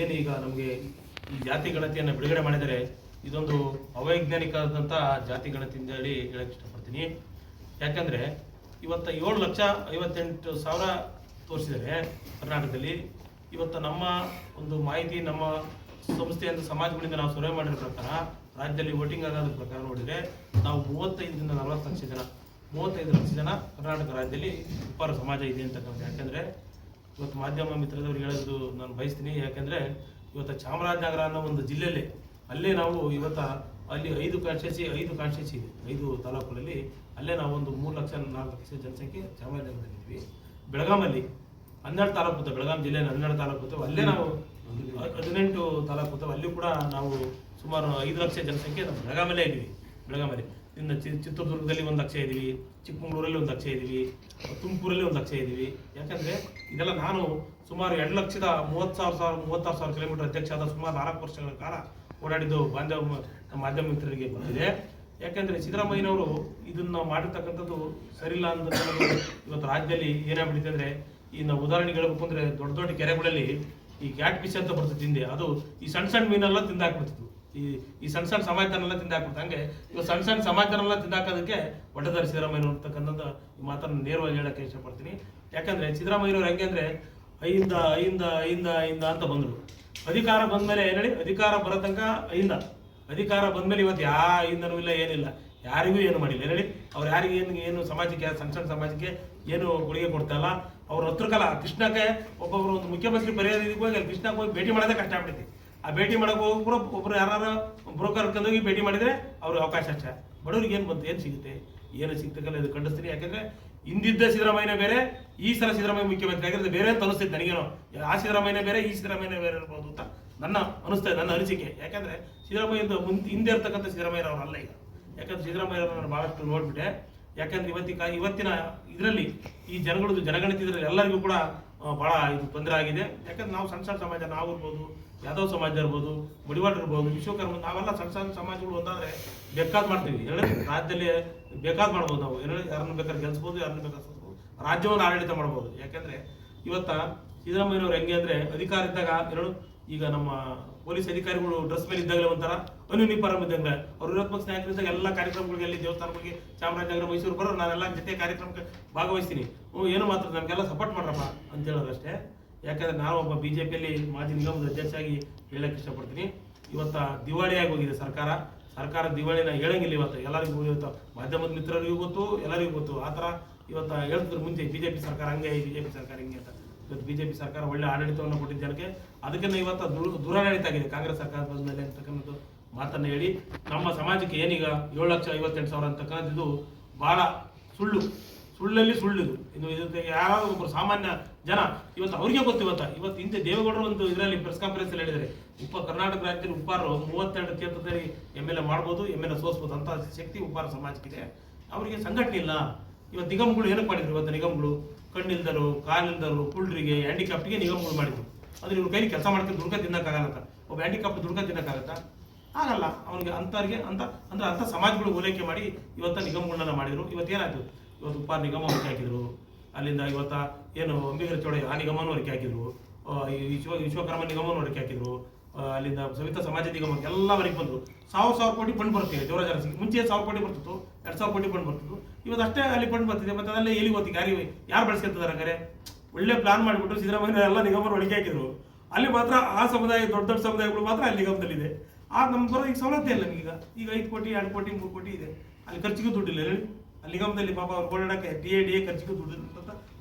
ಏನು ಈಗ ನಮಗೆ ಈ ಜಾತಿ ಗಣತಿಯನ್ನು ಬಿಡುಗಡೆ ಮಾಡಿದರೆ ಇದೊಂದು ಅವೈಜ್ಞಾನಿಕವಾದಂಥ ಜಾತಿ ಗಣತಿ ಅಂತ ಹೇಳಿ ಹೇಳಕ್ಕೆ ಇಷ್ಟಪಡ್ತೀನಿ. ಯಾಕಂದರೆ ಇವತ್ತು ಏಳು ಲಕ್ಷ ಐವತ್ತೆಂಟು ಸಾವಿರ ತೋರಿಸಿದರೆ ಕರ್ನಾಟಕದಲ್ಲಿ. ಇವತ್ತು ನಮ್ಮ ಒಂದು ಮಾಹಿತಿ ನಮ್ಮ ಸಂಸ್ಥೆಯಿಂದ ಸಮಾಜಗಳಿಂದ ನಾವು ಸರ್ವೆ ಮಾಡಿರೋ ಪ್ರಕಾರ, ರಾಜ್ಯದಲ್ಲಿ ವೋಟಿಂಗ್ ಆಗೋದ್ರ ಪ್ರಕಾರ ನೋಡಿದರೆ ನಾವು ಮೂವತ್ತೈದರಿಂದ ನಲವತ್ತು ಲಕ್ಷ ಜನ, ಮೂವತ್ತೈದು ಲಕ್ಷ ಜನ ಕರ್ನಾಟಕ ರಾಜ್ಯದಲ್ಲಿ ಉಪ್ಪಾರ ಸಮಾಜ ಇದೆ ಅಂತಕ್ಕಂಥ ಯಾಕೆಂದರೆ ಇವತ್ತು ಮಾಧ್ಯಮ ಮಿತ್ರದವ್ರಿಗೆ ಹೇಳೋದು ನಾನು ಬಯಸ್ತೀನಿ. ಯಾಕೆಂದರೆ ಇವತ್ತು ಚಾಮರಾಜನಗರ ಅನ್ನೋ ಒಂದು ಜಿಲ್ಲೆಯಲ್ಲಿ ಅಲ್ಲೇ ನಾವು ಇವತ್ತ ಅಲ್ಲಿ ಐದು ಕಾನ್ಸ್ಟಿಟ್ಯೂನ್ಸಿ ಐದು ಕಾನ್ಸ್ಟಿಟ್ಯೂನ್ಸಿ ಇದೆ. ಐದು ತಾಲೂಕುಗಳಲ್ಲಿ ಅಲ್ಲೇ ನಾವು ಒಂದು ಮೂರು ಲಕ್ಷ ನಾಲ್ಕು ಲಕ್ಷ ಜನಸಂಖ್ಯೆ ಚಾಮರಾಜನಗರದಲ್ಲಿದ್ವಿ ಬೆಳಗಾಮಲ್ಲಿ ಹನ್ನೆರಡು ತಾಲೂಕು ಬರ್ತವೆ ಬೆಳಗಾಂ ಜಿಲ್ಲೆ ಹನ್ನೆರಡು ತಾಲೂಕು ಬರ್ತವೆ ಅಲ್ಲೇ ನಾವು ಹದಿನೆಂಟು ತಾಲೂಕು ಬರ್ತವೆ ಅಲ್ಲಿ ಕೂಡ ನಾವು ಸುಮಾರು ಐದು ಲಕ್ಷ ಜನಸಂಖ್ಯೆ ನಮ್ಮ ಬೆಳಗಾಮಲ್ಲೇ ಇದ್ದೀವಿ. ಬೆಳಗಾಮಲ್ಲಿ ಇನ್ನು ಚಿತ್ರದುರ್ಗದಲ್ಲಿ ಒಂದು ಲಕ್ಷ ಇದ್ದೀವಿ, ಚಿಕ್ಕಮಗಳೂರಲ್ಲಿ ಒಂದು ಲಕ್ಷ ಇದ್ದೀವಿ, ತುಮಕೂರಲ್ಲಿ ಒಂದು ಲಕ್ಷ ಇದ್ದೀವಿ. ಯಾಕಂದರೆ ಇದೆಲ್ಲ ನಾನು ಸುಮಾರು ಎರಡು ಲಕ್ಷದ ಮೂವತ್ತು ಸಾವಿರ ಸಾವಿರ, ಮೂವತ್ತಾರು ಸಾವಿರ ಕಿಲೋಮೀಟರ್ ಅಧ್ಯಕ್ಷ ಆದ ಸುಮಾರು ನಾಲ್ಕು ವರ್ಷಗಳ ಕಾಲ ಓಡಾಡಿದ್ದು ಬಾಂಧವ ಮಾಧ್ಯಮ ಮಿತ್ರರಿಗೆ ಬಂದಿದೆ ಯಾಕಂದರೆ ಸಿದ್ದರಾಮಯ್ಯನವರು ಇದನ್ನ ಮಾಡಿರ್ತಕ್ಕಂಥದ್ದು ಸರಿಯಿಲ್ಲ ಅಂತ ಇವತ್ತು ರಾಜ್ಯದಲ್ಲಿ ಏನಾಗ್ಬಿಟ್ಟಿದೆ ಅಂದರೆ ನಾವು ಉದಾಹರಣೆಗೆ ಹೇಳ್ಬೇಕು ಅಂದರೆ ದೊಡ್ಡ ದೊಡ್ಡ ಕೆರೆಗಳಲ್ಲಿ ಈ ಕ್ಯಾಟ್ ಫಿಶ್ ಅಂತ ಬರ್ತದೆ ತಿಂದೆ. ಅದು ಈ ಸಣ್ಣ ಸಣ್ಣ ಮೀನೆಲ್ಲ ತಿಂದಾಕ್ಬಿಡ್ತಿತ್ತು ಈ ಈ ಸಣ್ಣ ಸಣ್ಣ ಸಮಾಜದನ್ನೆಲ್ಲ ತಿಂದಾಕ್ಬಿಡ್ತು. ಹಂಗೆ ಇವಾಗ ಸಣ್ಣ ಸಣ್ಣ ಸಮಾಜದನ್ನೆಲ್ಲ ತಿಂದಾಕೋದಕ್ಕೆ ಒಡ್ಡದಾರಿ ಸಿದ್ದರಾಮಯ್ಯ ಅಂತಕ್ಕಂಥದ್ದು ಈ ಮಾತನ್ನು ನೇರವಾಗಿ ಹೇಳಕ್ಕೆ ಇಷ್ಟಪಡ್ತೀನಿ. ಯಾಕಂದ್ರೆ ಸಿದ್ದರಾಮಯ್ಯವ್ರು ಹೆಂಗೆ ಅಂದರೆ ಐಂದ ಐಂದ ಐಂದ ಐಯಿಂದ ಅಂತ ಬಂದರು. ಅಧಿಕಾರ ಬಂದ್ಮೇಲೆ ಮೇಲೆ ಹೇಳಿ? ಅಧಿಕಾರ ಬರೋ ತನಕ ಐಂದ. ಅಧಿಕಾರ ಬಂದ್ಮೇಲೆ ಇವತ್ತು ಯಾ ಐಂದನೂ ಇಲ್ಲ, ಏನಿಲ್ಲ. ಯಾರಿಗೂ ಏನು ಮಾಡಿಲ್ಲ. ಏನೇಳಿ ಅವ್ರು ಯಾರಿಗೂ ಏನು ಏನು ಸಮಾಜಕ್ಕೆ ಸಣ್ಣ ಸಣ್ಣ ಸಮಾಜಕ್ಕೆ ಏನು ಕೊಡುಗೆ ಕೊಡ್ತಾಯಿಲ್ಲ ಅವ್ರ ಹತ್ರ ಕಾಲ ಕೃಷ್ಣಕ್ಕೆ ಒಬ್ಬೊಬ್ರು ಒಂದು ಮುಖ್ಯಮಂತ್ರಿ ಪರಿಹಾರ ಹೋಗಿ ಅಲ್ಲಿ ಕೃಷ್ಣಕ್ಕೆ ಹೋಗಿ ಭೇಟಿ ಮಾಡೋದೇ ಕಷ್ಟ ಆಗ್ಬಿಟ್ಟೈತಿ ಆ ಭೇಟಿ ಮಾಡಕ್ಕೆ ಹೋಗಿ ಕೂಡ ಒಬ್ರು ಯಾರು ಬ್ರೋಕರ್ ಹೋಗಿ ಭೇಟಿ ಮಾಡಿದ್ರೆ ಅವ್ರಿಗೆ ಅವಕಾಶ ಅಚ್ಚ ಬಡವ್ರಿಗೆ ಏನು ಬಂತು, ಏನು ಸಿಗುತ್ತೆ? ಏನು ಸಿಗ್ತಕ್ಕಲ್ಲ ಇದು ಖಂಡಿಸ್ತೀನಿ ಯಾಕಂದ್ರೆ ಹಿಂದಿದ್ದ ಸಿದ್ದರಾಮಯ್ಯನೇ ಬೇರೆ, ಈ ಸಲ ಸಿದ್ದರಾಮಯ್ಯ ಮುಖ್ಯಮಂತ್ರಿ ಆಗಿರೋದು ಬೇರೆ ಅಂತ ಅನಿಸ್ತೈತೆ ನನಗೇನೋ. ಆ ಸಿದ್ದರಾಮಯ್ಯನೇ ಬೇರೆ, ಈ ಸಿದ್ದರಾಮಯ್ಯನೇ ಬೇರೆ ಇರ್ಬೋದು ಅಂತ ನನ್ನ ಅನಿಸ್ತಾ ನನ್ನ ಅನಿಸಿಕೆ. ಯಾಕಂದ್ರೆ ಸಿದ್ದರಾಮಯ್ಯ ಮುಂದೆ ಹಿಂದೆ ಇರ್ತಕ್ಕಂಥ ಸಿದ್ದರಾಮಯ್ಯ ಅವರಲ್ಲ ಈಗ. ಯಾಕಂದ್ರೆ ಸಿದ್ದರಾಮಯ್ಯ ನಾನು ಬಹಳಷ್ಟು ನೋಡ್ಬಿಟ್ಟೆ. ಯಾಕಂದ್ರೆ ಇವತ್ತಿನ ಇವತ್ತಿನ ಇದರಲ್ಲಿ ಈ ಜನಗಳದ್ದು ಜನಗಣತಿ ಇದರಲ್ಲಿ ಎಲ್ಲರಿಗೂ ಕೂಡ ಬಹಳ ಇದು ತೊಂದರೆ ಆಗಿದೆ. ಯಾಕಂದ್ರೆ ನಾವು ಸಣ್ಣ ಸಣ್ಣ ಸಮಾಜ, ನಾವು ಇರ್ಬೋದು, ಯಾದವ್ ಸಮಾಜ ಇರ್ಬೋದು ಮುಡಿವಾಡ್ ಇರ್ಬೋದು, ವಿಶ್ವಕರ್ಮ, ನಾವೆಲ್ಲ ಸಣ್ಣ ಸಣ್ಣ ಸಮಾಜಗಳು ಒಂದಾದ್ರೆ ಬೇಕಾದ್ ಮಾಡ್ತೀವಿ. ಹೇಳಿ ರಾಜ್ಯದಲ್ಲಿ ಬೇಕಾದ್ ಮಾಡ್ಬೋದು ನಾವು. ಎರಡು ಯಾರನ್ನ ಬೇಕಾದ್ರೆ ಗೆಲ್ಸ್ಬೋದು, ಯಾರನ್ನ ಬೇಕಾದ್ರೆ. ರಾಜ್ಯವನ್ನು ಆಡಳಿತ ಮಾಡ್ಬೋದು. ಯಾಕಂದ್ರೆ ಇವತ್ತ ಸಿದ್ದರಾಮಯ್ಯನವ್ರು ಹೆಂಗೆ ಅಂದ್ರೆ ಅಧಿಕಾರ ಇದ್ದಾಗ ಎರಡು, ಈಗ ನಮ್ಮ ಪೊಲೀಸ್ ಅಧಿಕಾರಿಗಳು ಡ್ರೆಸ್ ಮೇಲೆ ಇದ್ದಾಗಲೇ ಒಂಥರ ಅನುನಿಫಾರ್ಮ್ ಇದ್ದಂಗೆ. ಅವ್ರು ವಿರೋಧ ಪಕ್ಷ ನಾಯಕರಿದ್ದಾಗ ಎಲ್ಲ ಕಾರ್ಯಕ್ರಮಗಳಿಗೆ ದೇವಸ್ಥಾನ ದೇವಸ್ಥಾನಗಳಿಗೆ ಚಾಮರಾಜನಗರ, ಮೈಸೂರು ಬರೋ ನಾನೆಲ್ಲ ಜೊತೆ ಕಾರ್ಯಕ್ರಮಕ್ಕೆ ಭಾಗವಹಿಸ್ತೀನಿ. ಏನು ಮಾತ್ರ ನಮಗೆಲ್ಲ ಸಪೋರ್ಟ್ ಮಾಡ್ರಪ್ಪ ಅಂತ ಹೇಳೋದಷ್ಟೇ. ಯಾಕಂದ್ರೆ ನಾನು ಒಬ್ಬ ಬಿ ಜೆ ಪಿಯಲ್ಲಿ ಮಾಜಿ ನಿಗಮದ ಅಧ್ಯಕ್ಷರಾಗಿ ಹೇಳಕ್ಕೆ ಇಷ್ಟಪಡ್ತೀನಿ. ಇವತ್ತು ದಿವಾಳಿಯಾಗಿ ಹೋಗಿದೆ ಸರ್ಕಾರ. ಸರ್ಕಾರ ದಿವಾಳಿನ ಹೇಳಂಗಿಲ್ಲ ಇವತ್ತು. ಎಲ್ಲರಿಗೂ ಇವತ್ತು ಮಾಧ್ಯಮದ ಮಿತ್ರರಿಗೂ ಗೊತ್ತು, ಎಲ್ಲರಿಗೂ ಗೊತ್ತು. ಆ ಥರ ಇವತ್ತು ಹೇಳ್ತಿದ್ರು ಮುಂಚೆ ಬಿ ಜೆ ಪಿ ಸರ್ಕಾರ ಹಂಗೆ ಬಿ ಜೆ ಪಿ ಸರ್ಕಾರ ಹಿಂಗೆ ಅಂತ. ಇವತ್ತು ಬಿ ಜೆ ಪಿ ಸರ್ಕಾರ ಒಳ್ಳೆ ಆಡಳಿತವನ್ನು ಕೊಟ್ಟಿದ್ದ ಜನಕ್ಕೆ ಇವತ್ತು ದುರ್- ದುರಾಡಳಿತ ಆಗಿದೆ ಕಾಂಗ್ರೆಸ್ ಸರ್ಕಾರ ಬಂದ ಮೇಲೆ ಅಂತಕ್ಕಂಥದ್ದು ಮಾತನ್ನು ಹೇಳಿ, ನಮ್ಮ ಸಮಾಜಕ್ಕೆ ಏನೀಗ ಏಳು ಲಕ್ಷ ಐವತ್ತೆಂಟು ಸಾವಿರ ಅಂತಕ್ಕಂಥದ್ದು ಬಹಳ ಸುಳ್ಳು. ಸುಳ್ಳಲ್ಲಿ ಸುಳ್ಳಿದು. ಇನ್ನು ಇದಕ್ಕೆ ಯಾವ ಒಬ್ಬರು ಸಾಮಾನ್ಯ ಜನ, ಇವತ್ತು ಅವ್ರಿಗೆ ಗೊತ್ತು ಇವತ್ತು. ಇವತ್ತು ಹಿಂದೆ ದೇವೇಗೌಡರು ಒಂದು ಇದರಲ್ಲಿ ಪ್ರೆಸ್ ಕಾನ್ಫರೆನ್ಸ್ ಅಲ್ಲಿ ಹೇಳಿದರೆ ಉಪ್ಪ ಕರ್ನಾಟಕ ರಾಜ್ಯದ ಉಪ್ಪಾರು ಮೂವತ್ತೆರಡು ಕ್ಷೇತ್ರದಲ್ಲಿ ಎಂ ಎಲ್ ಎ ಮಾಡ್ಬೋದು ಎಂ ಎಲ್ ಎ ಸೋಸ್ಬೋದು ಅಂತ ಶಕ್ತಿ ಉಪ್ಪಾರ ಸಮಾಜಕ್ಕಿದೆ. ಅವರಿಗೆ ಸಂಘಟನೆ ಇಲ್ಲ. ಇವತ್ತು ನಿಗಮಗಳು ಏನಕ್ಕೆ ಮಾಡಿದ್ರು? ಇವತ್ತು ನಿಗಮಗಳು ಕಣ್ಣಿಲ್ದರು, ಕಾಲಿಲ್ದರು ಕುಳ್ಳರಿಗೆ ಹ್ಯಾಂಡಿಕ್ಯಾಪ್ಟಿಗೆ ನಿಗಮಗಳು ಮಾಡಿದ್ರು. ಅದ್ರ ಇವ್ರ ಕೈಲಿ ಕೆಲಸ ಮಾಡ್ತಾರೆ ದುಡ್ಕ ತಿನ್ನಕ್ಕಾಗಲ್ಲ ಅಂತ ಒಬ್ಬ ಹ್ಯಾಂಡಿಕ್ಯಾಪ್ ದುಡ್ಕ ತಿನ್ನಕ್ಕಾಗತ್ತಾ? ಆಗಲ್ಲ. ಅವನಿಗೆ ಅಂಥವ್ರಿಗೆ ಅಂತ, ಅಂದ್ರೆ ಅಂಥ ಸಮಾಜಗಳು ಓಲೈಕೆ ಮಾಡಿ ಇವತ್ತ ನಿಗಮಗಳನ್ನ ಮಾಡಿದ್ರು. ಇವತ್ತೇನಾಯ್ತು ಇವತ್ತು ಉಪಾರ್ ನಿಗಮ ಹೊರಕೆ ಹಾಕಿದ್ರು. ಅಲ್ಲಿಂದ ಇವತ್ತ ಏನು ಅಂಬಿಗರ ಚೌಡಯ್ಯ ಆ ನಿಗಮನೂ ಹೊರಕೆ ಹಾಕಿದ್ರು. ವಿಶ್ವ ವಿಶ್ವಕರ್ಮ ನಿಗಮನೂ ಹೊರಕೆ ಹಾಕಿದ್ರು. ಅಲ್ಲಿಂದ ಸವಿತಾ ಸಮಾಜ ನಿಗಮಕ್ಕೆ ಎಲ್ಲವರಿಗೆ ಬಂದರು. ಸಾವಿರ ಸಾವಿರ ಕೋಟಿ ಫಂಡ್ ಬರ್ತಿದೆ ದೇವರಾಜ ಅರಸಿಗೆ ಮುಂಚೆ ಸಾವಿರ ಕೋಟಿ ಬರ್ತಿತ್ತು, ಎರಡು ಸಾವಿರ ಕೋಟಿ ಫಂಡ್ ಬರ್ತಿತ್ತು. ಇವತ್ತು ಅಷ್ಟೇ ಅಲ್ಲಿ ಫಂಡ್ ಬರ್ತಿದೆ, ಮತ್ತೆ ಅದಲ್ಲೇ ಎಲ್ಲಿ ಗೊತ್ತಿಗೆ ಯಾರು ಯಾರು ಬಳಸ್ಕೊತಿದ್ದಾರೆ ಹಂಗಾರೆ? ಒಳ್ಳೆ ಪ್ಲಾನ್ ಮಾಡಿಬಿಟ್ಟು ಸಿದ್ದರಾಮಯ್ಯ ಎಲ್ಲ ನಿಗಮರು ಒಳಗೆ ಹಾಕಿದ್ರು. ಅಲ್ಲಿ ಮಾತ್ರ ಆ ಸಮುದಾಯ, ದೊಡ್ಡ ದೊಡ್ಡ ಸಮುದಾಯಗಳು ಮಾತ್ರ ಅಲ್ಲಿ ನಿಗಮದಲ್ಲಿದೆ. ಆ ನಮ್ಗೆ ಬರೋ ಈಗ ಸವಲತ್ತೆ ಇಲ್ಲ ಈಗ. ಈಗ ಐದು ಕೋಟಿ, ಎರಡು ಕೋಟಿ, ಮೂರು ಕೋಟಿ ಇದೆ. ಅಲ್ಲಿ ಖರ್ಚಿಗೂ ದುಡ್ಡಿಲ್ಲ, ಹೇಳಿ. ಅಲ್ಲಿ ನಿಗಮದಲ್ಲಿ ಪಾಪ ಅವ್ರು ಓಡಾಡಕ್ಕೆ ಡಿ ಎ ಡಿ ಎ ಖರ್ಚಿಗೂ ದುಡ್ಡಿಲ್ಲ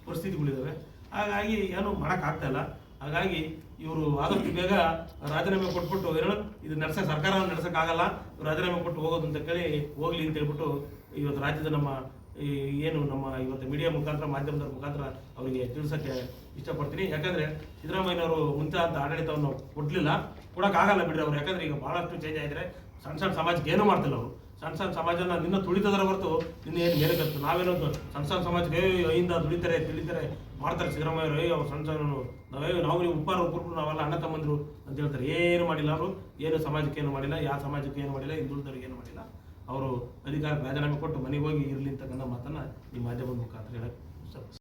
ಪರಿಸ್ಥಿತಿಗಳಿದ್ದಾವೆ ಹಾಗಾಗಿ ಏನು ಮಾಡೋಕ್ಕಾಗ್ತಾ ಇಲ್ಲ. ಹಾಗಾಗಿ ಇವರು ಆದಷ್ಟು ಬೇಗ ರಾಜೀನಾಮೆ ಕೊಟ್ಬಿಟ್ಟು ಏನು ಇದು ನಡೆಸ ಸರ್ಕಾರ ನಡೆಸೋಕ್ಕಾಗಲ್ಲ ರಾಜೀನಾಮೆ ಕೊಟ್ಟು ಹೋಗೋದು ಅಂತ ಕೇಳಿ ಹೋಗ್ಲಿ ಅಂತ ಹೇಳ್ಬಿಟ್ಟು ಇವತ್ತು ರಾಜ್ಯದ ನಮ್ಮ ಏನು ನಮ್ಮ ಇವತ್ತು ಮೀಡಿಯಾ ಮುಖಾಂತರ ಮಾಧ್ಯಮದ ಮುಖಾಂತರ ಅವರಿಗೆ ತಿಳಿಸೋಕ್ಕೆ ಇಷ್ಟಪಡ್ತೀನಿ. ಯಾಕಂದ್ರೆ ಸಿದ್ದರಾಮಯ್ಯನವರು ಮುಂತಾದ ಆಡಳಿತವನ್ನು ಕೊಡಲಿಲ್ಲ. ಕೊಡೋಕ್ಕಾಗಲ್ಲ ಬಿಡ್ರಿ ಅವ್ರು. ಯಾಕಂದ್ರೆ ಈಗ ಬಹಳಷ್ಟು ಚೇಂಜ್ ಆಗಿದ್ರೆ ಸಣ್ಣ ಸಣ್ಣ ಸಮಾಜಕ್ಕೆ ಏನೂ ಮಾಡ್ತಿಲ್ಲ ಅವರು. ಸಣ್ಣ ಸಣ್ಣ ಸಮಾಜನ ನಿನ್ನ ತುಳಿತದರ ಹೊರತು ನಿನ್ನ ಏನು ಮೇಲೆ ಕತ್ತು ನಾವೇನೋ ಸಣ್ಣ ಸಣ್ಣ ಸಮಾಜಕ್ಕೆ ಅಯ್ಯಿಂದ ದುಡಿತಾರೆ ತಿಳಿತಾರೆ, ಮಾಡ್ತಾರೆ ಸಿದ್ದರಾಮಯ್ಯರು ಏ ಅವ್ರು ಸಣ್ಣ ಸಣ್ಣ ನಾವೇ, ನಾವು ನೀವು ಉಪ್ಪಾರ ಉಪ್ಪರು ನಾವೆಲ್ಲ ಅಣ್ಣ ತಮ್ಮಂದರು ಅಂತ ಹೇಳ್ತಾರೆ. ಏನು ಮಾಡಿಲ್ಲ ಅವರು, ಏನು ಸಮಾಜಕ್ಕೆ ಏನು ಮಾಡಿಲ್ಲ, ಯಾವ ಸಮಾಜಕ್ಕೆ ಏನು ಮಾಡಿಲ್ಲ ಹಿಂದುಳಿದವ್ರಿಗೆ ಏನು ಮಾಡಿಲ್ಲ. ಅವರು ಅಧಿಕಾರ ರಾಜೀನಾಮೆ ಕೊಟ್ಟು ಮನೆಗೆ ಹೋಗಿ ಇರಲಿ ಅಂತಕ್ಕಂಥ ಮಾತನ್ನು ಈ ಮಾಧ್ಯಮದ ಮುಖಾಂತರ ಹೇಳಕ್ಕೆ ಇಷ್ಟಪಡ್ತೀನಿ